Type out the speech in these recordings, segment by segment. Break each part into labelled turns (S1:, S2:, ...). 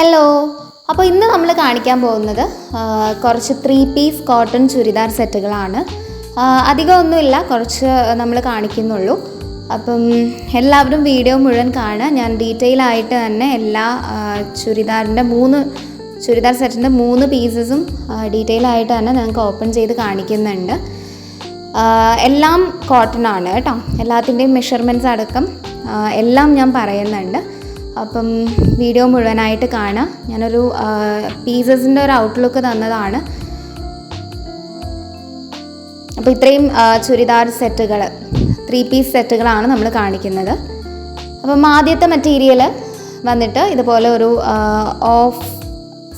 S1: Hello അപ്പോൾ ഇന്ന് നമ്മൾ കാണിക്കാൻ പോകുന്നത് കുറച്ച് ത്രീ പീസ് കോട്ടൺ ചുരിദാർ സെറ്റുകളാണ്. അധികം അധികമൊന്നുമില്ല കുറച്ച് നമ്മൾ കാണിക്കുന്നുള്ളൂ. അപ്പം എല്ലാവരും വീഡിയോ മുഴുവൻ കാണുക. ഞാൻ ഡീറ്റെയിൽ ആയിട്ട് തന്നെ എല്ലാ ചുരിദാറിന്റെ മൂന്ന് ചുരിദാർ സെറ്റിന്റെ മൂന്ന് പീസസും ഡീറ്റെയിൽ ആയിട്ട് തന്നെ ഞങ്ങൾക്ക് ഓപ്പൺ ചെയ്ത് കാണിക്കുന്നുണ്ട്. എല്ലാം കോട്ടൺ ആണ് കേട്ടോ. എല്ലാത്തിന്റെയും മെഷർമെന്റ്സ് അടക്കം എല്ലാം ഞാൻ പറയുന്നുണ്ട്. അപ്പം വീഡിയോ മുഴുവനായിട്ട് കാണാം ഞാനൊരു പീസസിന്റെ ഒരു ഔട്ട്ലുക്ക് തന്നതാണ്. അപ്പോൾ ഇത്രയും ചുരിദാർ സെറ്റുകൾ ത്രീ പീസ് സെറ്റുകളാണ് നമ്മൾ കാണിക്കുന്നത്. അപ്പം ആദ്യത്തെ മെറ്റീരിയൽ വന്നിട്ട് ഇതുപോലെ ഒരു ഓഫ്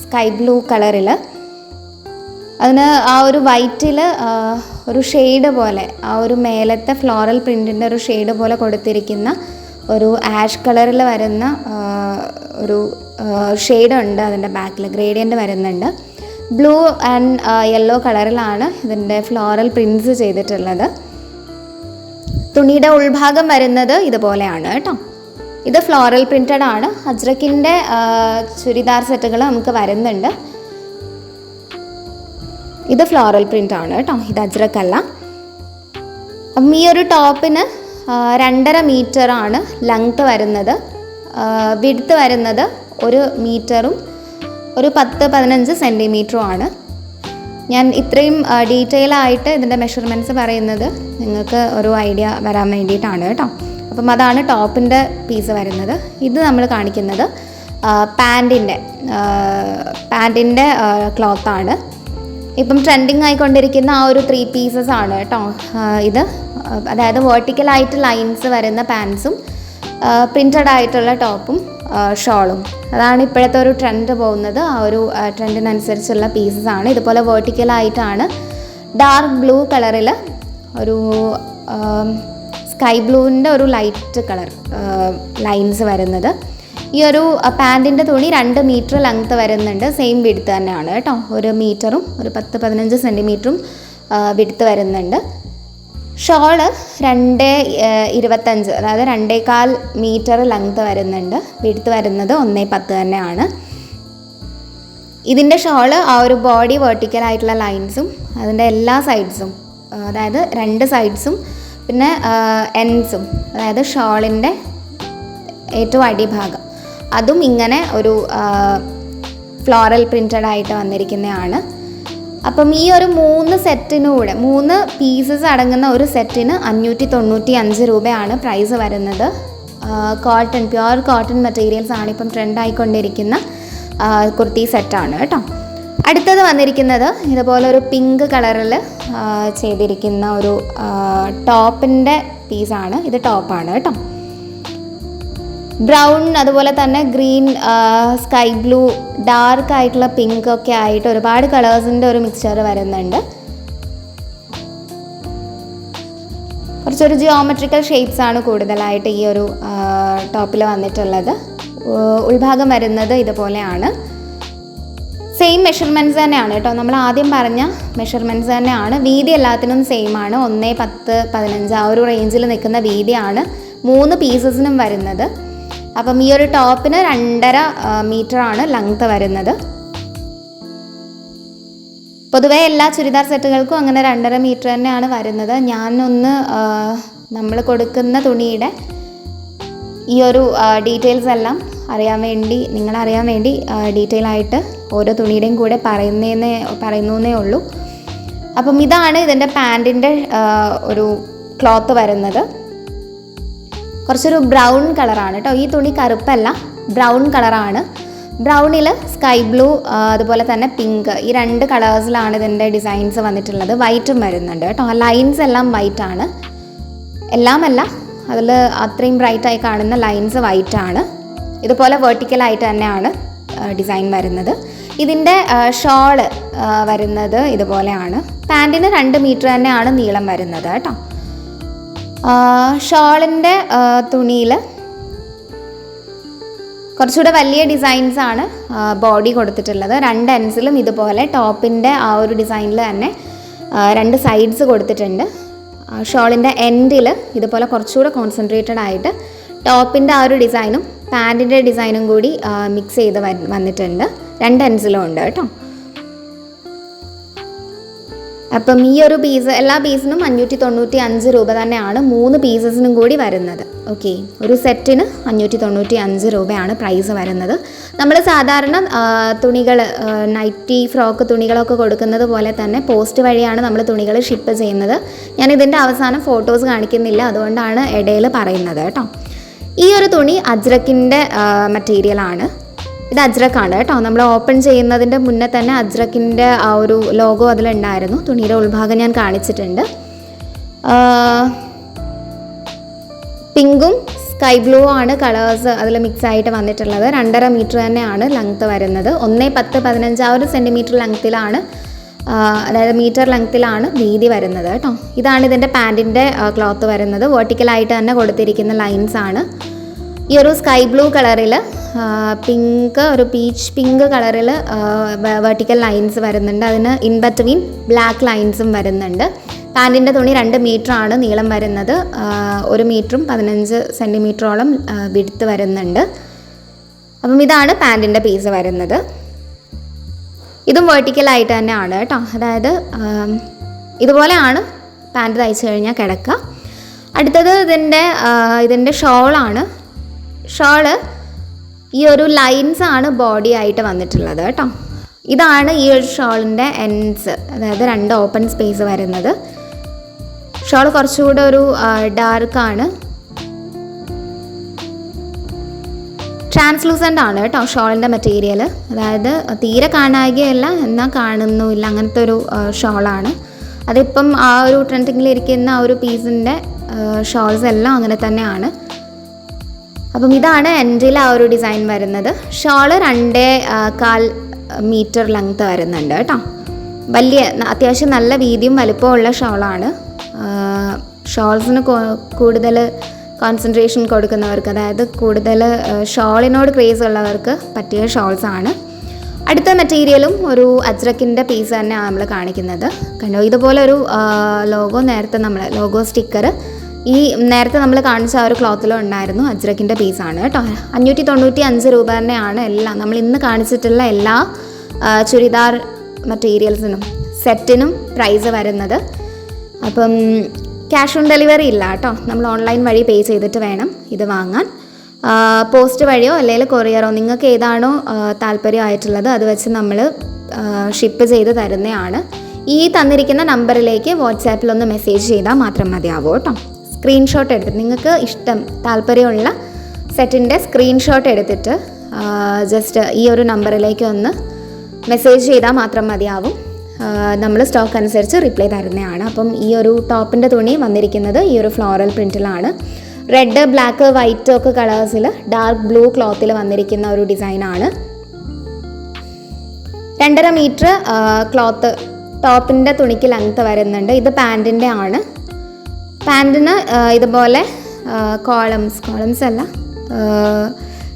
S1: സ്കൈ ബ്ലൂ കളറിൽ അതിന് ആ ഒരു വൈറ്റിൽ ഒരു ഷെയ്ഡ് പോലെ ആ ഒരു മേലത്തെ ഫ്ലോറൽ പ്രിന്റിന്റെ ഒരു ഷെയ്ഡ് പോലെ കൊടുത്തിരിക്കുന്ന ഒരു ആഷ് കളറിൽ വരുന്ന ഒരു ഷെയ്ഡ് ഉണ്ട് അതിന്റെ ബാക്കിൽ ഗ്രേഡിയന്റ് വരുന്നുണ്ട്. ബ്ലൂ ആൻഡ് യെല്ലോ കളറിലാണ് ഇതിന്റെ ഫ്ലോറൽ പ്രിൻസ് ചെയ്തിട്ടുള്ളത്. തുണിയുടെ ഉൾഭാഗം വരുന്നത് ഇതുപോലെയാണ് കേട്ടോ. ഇത് ഫ്ലോറൽ പ്രിന്റഡ് ആണ്. അജ്രക്കിന്റെ ചുരിദാർ സെറ്റുകൾ നമുക്ക് വരുന്നുണ്ട്. ഇത് ഫ്ലോറൽ പ്രിന്റ് ആണ് കേട്ടോ. ഇത് അജ്രക്കല്ല അപ്പം ഈ ഒരു ടോപ്പിന് രണ്ടര മീറ്റർ ആണ് ലെങ്ത്ത് വരുന്നത് വിഡ്ത്ത് വരുന്നത് ഒരു മീറ്ററും ഒരു പത്ത് പതിനഞ്ച് സെന്റിമീറ്ററും ആണ്. ഞാൻ ഇത്രയും ഡീറ്റെയിൽ ആയിട്ട് ഇതിന്റെ മെഷർമെന്റ്സ് പറയുന്നത് നിങ്ങൾക്ക് ഒരു ഐഡിയ വരാൻ വേണ്ടിയിട്ടാണ് കേട്ടോ. അപ്പം അതാണ് ടോപ്പിന്റെ പീസ് വരുന്നത്. ഇത് നമ്മൾ കാണിക്കുന്നത് പാന്റിന്റെ പാന്റിന്റെ ക്ലോത്താണ് ഇപ്പം ട്രെൻഡിങ് ആയിക്കൊണ്ടിരിക്കുന്ന ആ ഒരു ത്രീ പീസസ് ആണ് കേട്ടോ ഇത്. അതായത് വേർട്ടിക്കലായിട്ട് ലൈൻസ് വരുന്ന പാൻസും പ്രിന്റഡ് ആയിട്ടുള്ള ടോപ്പും ഷോളും അതാണ് ഇപ്പോഴത്തെ ഒരു ട്രെൻഡ് പോകുന്നത്. ആ ഒരു ട്രെൻഡിനനുസരിച്ചുള്ള പീസസ് ആണ്. ഇതുപോലെ വേർട്ടിക്കലായിട്ടാണ് ഡാർക്ക് ബ്ലൂ കളറിൽ ഒരു സ്കൈ ബ്ലൂവിന്റെ ഒരു ലൈറ്റ് കളർ ലൈൻസ് വരുന്നത്. ഈ ഒരു പാന്റിന്റെ തുണി രണ്ട് മീറ്റർ ലെങ്ത്ത് വരുന്നുണ്ട്. സെയിം വിടുത്ത് തന്നെയാണ് കേട്ടോ. ഒരു മീറ്ററും ഒരു പത്ത് പതിനഞ്ച് സെന്റിമീറ്ററും വിടുത്ത് വരുന്നുണ്ട്. ഷോൾ രണ്ട് ഇരുപത്തഞ്ച് അതായത് രണ്ടേകാൽ മീറ്റർ ലെങ്ത്ത് വരുന്നുണ്ട്. വിടുത്ത് വരുന്നത് ഒന്നേ പത്ത് തന്നെയാണ്. ഇതിന്റെ ഷോൾ ആ ഒരു ബോഡി വേർട്ടിക്കൽ ആയിട്ടുള്ള ലൈൻസും അതിന്റെ എല്ലാ സൈഡ്സും അതായത് രണ്ട് സൈഡ്സും പിന്നെ എൻസും അതായത് ഷോളിന്റെ ഏറ്റവും അടിഭാഗം. അതും ഇങ്ങനെ ഒരു ഫ്ലോറൽ പ്രിന്റഡ് ആയിട്ട് വന്നിരിക്കുന്നതാണ്. അപ്പം ഈ ഒരു മൂന്ന് സെറ്റിനൂടെ മൂന്ന് പീസസ് അടങ്ങുന്ന ഒരു സെറ്റിന് അഞ്ഞൂറ്റി തൊണ്ണൂറ്റി അഞ്ച് രൂപയാണ് പ്രൈസ് വരുന്നത്. കോട്ടൺ പ്യുവർ കോട്ടൺ മെറ്റീരിയൽസ് ആണ് ഇപ്പം ട്രെൻഡ് ആയിക്കൊണ്ടിരിക്കുന്ന ആ, കുർത്തി സെറ്റാണ് കേട്ടോ. അടുത്തത് വന്നിരിക്കുന്നത് ഇതുപോലെ ഒരു പിങ്ക് കളറിൽ ചെയ്തിരിക്കുന്ന ഒരു ടോപ്പിന്റെ പീസാണ് ഇത് ടോപ്പാണ് കേട്ടോ. ബ്രൗൺ അതുപോലെ തന്നെ ഗ്രീൻ സ്കൈ ബ്ലൂ ഡാർക്ക് ആയിട്ടുള്ള പിങ്ക് ഒക്കെ ആയിട്ട് ഒരുപാട് കളേഴ്സിന്റെ ഒരു മിക്സ്ചർ വരുന്നുണ്ട്. കുറച്ചൊരു ജിയോമെട്രിക്കൽ ഷേപ്സ് ആണ് കൂടുതലായിട്ട് ഈ ഒരു ടോപ്പിൽ വന്നിട്ടുള്ളത്. ഉൾഭാഗം വരുന്നത് ഇതുപോലെയാണ്. സെയിം മെഷർമെന്റ്സ് തന്നെയാണ് കേട്ടോ. നമ്മൾ ആദ്യം പറഞ്ഞ മെഷർമെന്റ്സ് തന്നെയാണ്. വീതി എല്ലാത്തിനും സെയിം ആണ്. ഒന്ന് പത്ത് പതിനഞ്ച് ആ ഒരു റേഞ്ചിൽ നിൽക്കുന്ന വീതിയാണ് മൂന്ന് പീസസിനും വരുന്നത്. അപ്പം ഈ ഒരു ടോപ്പിന് രണ്ടര ആണ് ലെങ്ത് വരുന്നത്. പൊതുവേ എല്ലാ ചുരിദാർ സെറ്റുകൾക്കും അങ്ങനെ രണ്ടര മീറ്റർ തന്നെയാണ് വരുന്നത്. ഞാനൊന്ന് നമ്മൾ കൊടുക്കുന്ന തുണിയുടെ ഈ ഒരു ഡീറ്റെയിൽസ് എല്ലാം അറിയാൻ വേണ്ടി നിങ്ങളറിയാൻ വേണ്ടി ഡീറ്റെയിൽ ആയിട്ട് ഓരോ തുണിയുടെയും കൂടെ പറയുന്നേന്നേ പറയുന്നേ ഉള്ളൂ. അപ്പം ഇതാണ് ഇതിന്റെ പാന്റിന്റെ ഒരു ക്ലോത്ത് വരുന്നത്. കുറച്ചൊരു ബ്രൗൺ കളറാണ് കേട്ടോ. ഈ തുണി കറുപ്പല്ല ബ്രൗൺ കളറാണ്. ബ്രൗണിൽ സ്കൈ ബ്ലൂ അതുപോലെ തന്നെ പിങ്ക് ഈ രണ്ട് കളേഴ്സിലാണ് ഇതിന്റെ ഡിസൈൻസ് വന്നിട്ടുള്ളത്. വൈറ്റും വരുന്നുണ്ട് കേട്ടോ. ലൈൻസ് എല്ലാം വൈറ്റ് ആണ് എല്ലാമല്ല അതിൽ അത്രയും ബ്രൈറ്റായി കാണുന്ന ലൈൻസ് വൈറ്റ് ആണ് ഇതുപോലെ വെർട്ടിക്കലായിട്ട് തന്നെയാണ് ഡിസൈൻ വരുന്നത്. ഇതിന്റെ ഷോൾ വരുന്നത് ഇതുപോലെയാണ്. പാന്റിന് രണ്ട് മീറ്റർ തന്നെയാണ് നീളം വരുന്നത് കേട്ടോ. ഷോളിന്റെ തുണിയിൽ കുറച്ചുകൂടെ വലിയ ഡിസൈൻസ് ആണ് ബോഡി കൊടുത്തിട്ടുള്ളത്. രണ്ട് എൻസിലും ഇതുപോലെ ടോപ്പിന്റെ ആ ഒരു ഡിസൈനിൽ തന്നെ രണ്ട് സൈഡ്സ് കൊടുത്തിട്ടുണ്ട്. ഷോളിന്റെ എൻഡിൽ ഇതുപോലെ കുറച്ചുകൂടെ കോൺസെൻട്രേറ്റഡ് ആയിട്ട് ടോപ്പിന്റെ ആ ഒരു ഡിസൈനും പാന്റിന്റെ ഡിസൈനും കൂടി മിക്സ് ചെയ്ത് വന്നിട്ടുണ്ട്. രണ്ട് എൻസിലും ഉണ്ട് കേട്ടോ. അപ്പം ഈ ഒരു പീസ് എല്ലാ പീസിനും അഞ്ഞൂറ്റി തൊണ്ണൂറ്റി അഞ്ച് രൂപ തന്നെയാണ് മൂന്ന് പീസസിനും കൂടി വരുന്നത്. ഓക്കെ ഒരു സെറ്റിന് അഞ്ഞൂറ്റി തൊണ്ണൂറ്റി അഞ്ച് രൂപയാണ് പ്രൈസ് വരുന്നത്. നമ്മൾ സാധാരണ തുണികൾ നൈറ്റി ഫ്രോക്ക് തുണികളൊക്കെ കൊടുക്കുന്നത് പോലെ തന്നെ പോസ്റ്റ് വഴിയാണ് നമ്മൾ തുണികൾ ഷിപ്പ് ചെയ്യുന്നത്. ഞാൻ ഇതിന്റെ അവസാനം ഫോട്ടോസ് കാണിക്കുന്നില്ല. അതുകൊണ്ടാണ് ഇടയിൽ പറയുന്നത് കേട്ടോ. ഈ ഒരു തുണി അജ്രക്കിന്റെ മെറ്റീരിയലാണ് ഇത് അജ്രക്കാണ് കേട്ടോ. നമ്മൾ ഓപ്പൺ ചെയ്യുന്നതിന്റെ മുന്നേ തന്നെ അജ്രക്കിന്റെ ആ ഒരു ലോഗോ അതിലുണ്ടായിരുന്നു. തുണിയുടെ ഉൾഭാഗം ഞാൻ കാണിച്ചിട്ടുണ്ട്. പിങ്കും സ്കൈ ബ്ലൂ ആണ് കളേഴ്സ് അതിൽ മിക്സ് ആയിട്ട് വന്നിട്ടുള്ളത്. രണ്ടര മീറ്റർ തന്നെയാണ് ലെങ്ത്ത് വരുന്നത്. ഒന്നേ പത്ത് പതിനഞ്ച് ആ ഒരു സെന്റിമീറ്റർ ലെങ്ത്തിലാണ് അതായത് മീറ്റർ ലെങ്ത്തിലാണ് വീതി വരുന്നത് കേട്ടോ. ഇതാണ് ഇതിന്റെ പാന്റിന്റെ ക്ലോത്ത് വരുന്നത്. വെർട്ടിക്കലായിട്ട് തന്നെ കൊടുത്തിരിക്കുന്ന ലൈൻസ് ആണ്. ഈ ഒരു സ്കൈ ബ്ലൂ കളറിൽ പിങ്ക് ഒരു പീച്ച് പിങ്ക് കളറിൽ വെർട്ടിക്കൽ ലൈൻസ് വരുന്നുണ്ട്. അതിന് ഇൻ ബിറ്റ്വീൻ ബ്ലാക്ക് ലൈൻസും വരുന്നുണ്ട്. പാന്റിന്റെ തുണി രണ്ട് മീറ്റർ ആണ് നീളം വരുന്നത്. ഒരു മീറ്ററും പതിനഞ്ച് സെന്റിമീറ്ററോളം വിടുത്ത് വരുന്നുണ്ട്. അപ്പം ഇതാണ് പാന്റിന്റെ പീസ് വരുന്നത്. ഇതും വെർട്ടിക്കലായിട്ട് ആണ് കേട്ടോ അതായത് ഇതുപോലെയാണ് പാന്റ് തയ്ച്ചു കഴിഞ്ഞാൽ കിടക്കുക. അടുത്തത് ഇതിന്റെ ഇതിന്റെ ഷോളാണ് ഷോൾ ഈ ഒരു ലൈൻസ് ആണ് ബോഡി ആയിട്ട് വന്നിട്ടുള്ളത് കേട്ടോ. ഇതാണ് ഈ ഒരു ഷോളിന്റെ എൻഡ്സ് അതായത് രണ്ട് ഓപ്പൺ സ്പേസ് വരുന്നത്. ഷോൾ കുറച്ചുകൂടെ ഒരു ഡാർക്കാണ് ട്രാൻസ്ലൂസന്റ് ആണ്. കേട്ടോ ഷോളിന്റെ മെറ്റീരിയൽ അതായത് തീരെ കാണാകയല്ല എന്നാൽ കാണുന്നുമില്ല അങ്ങനത്തെ ഒരു ഷോളാണ്. അതിപ്പം ആ ഒരു ട്രെൻഡിങ്ങിൽ ഇരിക്കുന്ന ആ ഒരു പീസിന്റെ ഷോൾസ് എല്ലാം അങ്ങനെ തന്നെയാണ്. അപ്പം ഇതാണ് എന്റെ ആ ഒരു ഡിസൈൻ വരുന്നത്. ഷോൾ രണ്ടേ കാൽ മീറ്റർ ലെങ്ത് വരുന്നുണ്ട് കേട്ടോ. വലിയ അത്യാവശ്യം നല്ല വീതിയും വലിപ്പമുള്ള ഷോളാണ്. ഷോൾസിന് കൂടുതൽ കോൺസെൻട്രേഷൻ കൊടുക്കുന്നവർക്ക് അതായത് കൂടുതൽ ഷോളിനോട് ക്രേസ് ഉള്ളവർക്ക് പറ്റിയ ഷോൾസാണ്. അടുത്ത മെറ്റീരിയലും ഒരു അജ്രക്കിന്റെ പീസ് തന്നെയാണ് നമ്മൾ കാണിക്കുന്നത്. കണ്ടോ? ഇതുപോലെ ഒരു ലോഗോ നേരത്തെ നമ്മൾ ലോഗോ സ്റ്റിക്കർ ഈ നേരത്തെ നമ്മൾ കാണിച്ച ആ ഒരു ക്ലോത്തിലും ഉണ്ടായിരുന്നു അജ്രക്കിന്റെ പീസാണ് കേട്ടോ. അഞ്ഞൂറ്റി തൊണ്ണൂറ്റി അഞ്ച് രൂപ തന്നെയാണ് എല്ലാം. നമ്മൾ ഇന്ന് കാണിച്ചിട്ടുള്ള എല്ലാ ചുരിദാർ മെറ്റീരിയൽസിനും സെറ്റിനും പ്രൈസ് വരുന്നത്. അപ്പം ക്യാഷ് ഓൺ ഡെലിവറി ഇല്ല കേട്ടോ. നമ്മൾ ഓൺലൈൻ വഴി പേ ചെയ്തിട്ട് വേണം ഇത് വാങ്ങാൻ. പോസ്റ്റ് വഴിയോ അല്ലെങ്കിൽ കൊറിയറോ നിങ്ങൾക്ക് ഏതാണോ താല്പര്യമായിട്ടുള്ളത് അത് വെച്ച് നമ്മൾ ഷിപ്പ് ചെയ്ത് തരുന്നതാണ്. ഈ തന്നിരിക്കുന്ന നമ്പറിലേക്ക് വാട്സാപ്പിൽ ഒന്ന് മെസ്സേജ് ചെയ്താൽ മാത്രം മതിയാവും കേട്ടോ. സ്ക്രീൻഷോട്ട് എടുത്തിട്ട് നിങ്ങൾക്ക് ഇഷ്ടം താല്പര്യമുള്ള സെറ്റിന്റെ സ്ക്രീൻഷോട്ട് എടുത്തിട്ട് ജസ്റ്റ് ഈ ഒരു നമ്പറിലേക്ക് ഒന്ന് മെസ്സേജ് ചെയ്താൽ മാത്രം മതിയാവും. നമ്മൾ സ്റ്റോക്ക് അനുസരിച്ച് റിപ്ലൈ തരുന്നതാണ്. അപ്പം ഈ ഒരു ടോപ്പിന്റെ തുണി വന്നിരിക്കുന്നത് ഈ ഒരു ഫ്ലോറൽ പ്രിന്റിലാണ് റെഡ് ബ്ലാക്ക് വൈറ്റ് ഒക്കെ കളേഴ്സിൽ ഡാർക്ക് ബ്ലൂ ക്ലോത്തിൽ വന്നിരിക്കുന്ന ഒരു ഡിസൈനാണ് രണ്ടര മീറ്റർ ക്ലോത്ത് ടോപ്പിന്റെ തുണിക്ക് ലെങ്ത്ത് വരുന്നുണ്ട്. ഇത് പാന്റിന്റെ ആണ്. പാന്റിന് ഇതുപോലെ കോളംസ് കോളംസ് അല്ല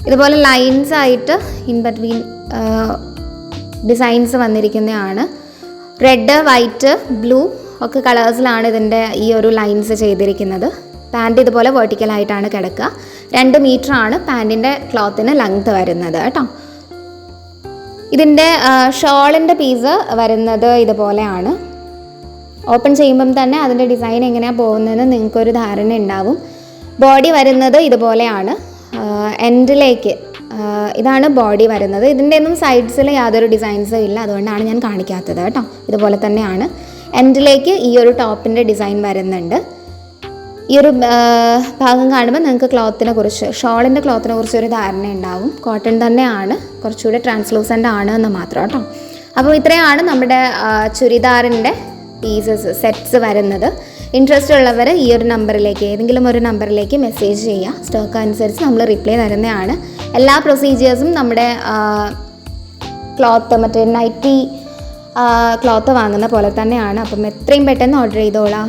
S1: ഇതുപോലെ ലൈൻസ് ആയിട്ട് ഇൻ ബിറ്റ്വീൻ ഡിസൈൻസ് വന്നിരിക്കുന്നതാണ്. റെഡ് വൈറ്റ് ബ്ലൂ ഒക്കെ കളേഴ്സിലാണ് ഇതിന്റെ ഈ ഒരു ലൈൻസ് ചെയ്തിരിക്കുന്നത്. പാന്റ് ഇതുപോലെ വെർട്ടിക്കലായിട്ടാണ് കിടക്കുക. രണ്ട് മീറ്റർ ആണ് പാന്റിന്റെ ക്ലോത്തിന് ലെങ്ത്ത് വരുന്നത് കേട്ടോ. ഇതിന്റെ ഷോളിന്റെ പീസ് വരുന്നത് ഇതുപോലെയാണ്. ഓപ്പൺ ചെയ്യുമ്പം തന്നെ അതിന്റെ ഡിസൈൻ എങ്ങനെയാണ് പോകുന്നതെന്ന് നിങ്ങൾക്കൊരു ധാരണ ഉണ്ടാവും. ബോഡി വരുന്നത് ഇതുപോലെയാണ്. എൻഡിലേക്ക് ഇതാണ് ബോഡി വരുന്നത്. ഇതിന്റെ ഒന്നും സൈഡ്സിൽ യാതൊരു ഡിസൈൻസും ഇല്ല. അതുകൊണ്ടാണ് ഞാൻ കാണിക്കാത്തത് കേട്ടോ. ഇതുപോലെ തന്നെയാണ്. എൻഡിലേക്ക് ഈ ഒരു ടോപ്പിന്റെ ഡിസൈൻ വരുന്നുണ്ട്. ഈ ഒരു ഭാഗം കാണുമ്പോൾ നിങ്ങൾക്ക് ക്ലോത്തിനെ കുറിച്ച് ഷോളിന്റെ ക്ലോത്തിനെ കുറിച്ച് ഒരു ധാരണ ഉണ്ടാവും. കോട്ടൺ തന്നെയാണ്. കുറച്ചുകൂടി ട്രാൻസ്ലൂസന്റ് ആണ് എന്ന് മാത്രം കേട്ടോ. അപ്പോൾ ഇത്രയാണ് നമ്മുടെ ചുരിദാറിന്റെ പീസസ് സെറ്റ്സ് വരുന്നത്. ഇൻട്രസ്റ്റ് ഉള്ളവർ ഈ ഒരു നമ്പറിലേക്ക് ഏതെങ്കിലും ഒരു നമ്പറിലേക്ക് മെസ്സേജ് ചെയ്യുക. സ്റ്റോക്ക് അനുസരിച്ച് നമ്മൾ റിപ്ലൈ തരുന്നതാണ്. എല്ലാ പ്രൊസീജിയേഴ്സും നമ്മുടെ ക്ലോത്ത് മറ്റേ നൈറ്റി ക്ലോത്ത് വാങ്ങുന്ന പോലെ തന്നെയാണ്. അപ്പം എത്രയും പെട്ടെന്ന് ഓർഡർ ചെയ്തോളാം.